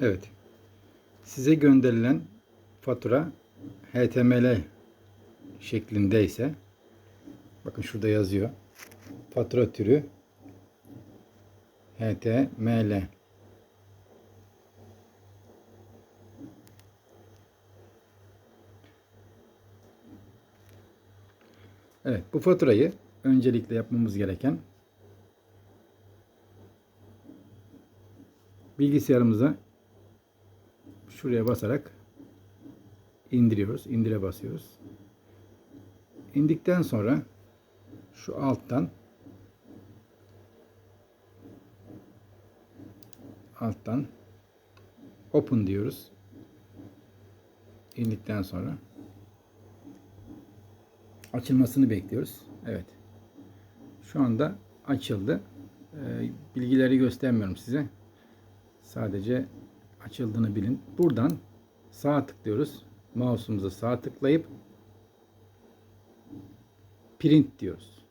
Evet. Size gönderilen fatura HTML şeklindeyse bakın şurada yazıyor. Fatura türü HTML. Evet, bu faturayı öncelikle yapmamız gereken bilgisayarımıza şuraya basarak indiriyoruz. İndire basıyoruz. İndikten sonra şu alttan alttan open diyoruz. İndikten sonra açılmasını bekliyoruz. Evet. Şu anda açıldı. Ee, bilgileri göstermiyorum size. Sadece açıldığını bilin. Buradan sağ tıklıyoruz. Mouse'umuza sağ tıklayıp print diyoruz.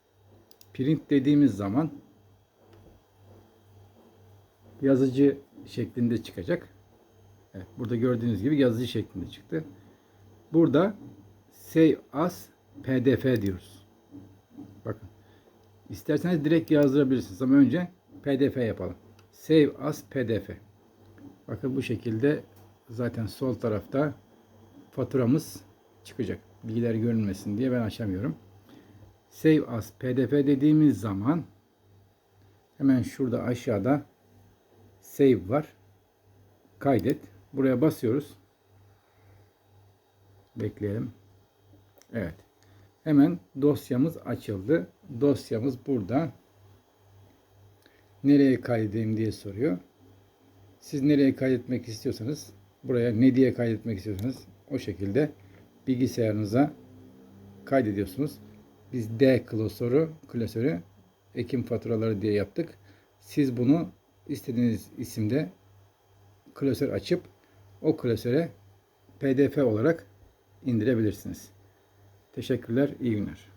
Print dediğimiz zaman yazıcı şeklinde çıkacak. Evet, burada gördüğünüz gibi yazıcı şeklinde çıktı. Burada save as pdf diyoruz. Bakın. İsterseniz direkt yazdırabilirsiniz ama önce pdf yapalım. Save as pdf. Bakın bu şekilde zaten sol tarafta faturamız çıkacak. Bilgiler görünmesin diye ben açamıyorum. Save as pdf dediğimiz zaman hemen şurada aşağıda save var. Kaydet. Buraya basıyoruz. Bekleyelim. Evet. Hemen dosyamız açıldı. Dosyamız burada. Nereye kaydedeyim diye soruyor. Siz nereye kaydetmek istiyorsanız buraya ne diye kaydetmek istiyorsanız o şekilde bilgisayarınıza kaydediyorsunuz. Biz D klasörü, klasörü Ekim faturaları diye yaptık. Siz bunu istediğiniz isimde klasör açıp o klasöre PDF olarak indirebilirsiniz. Teşekkürler, iyi günler.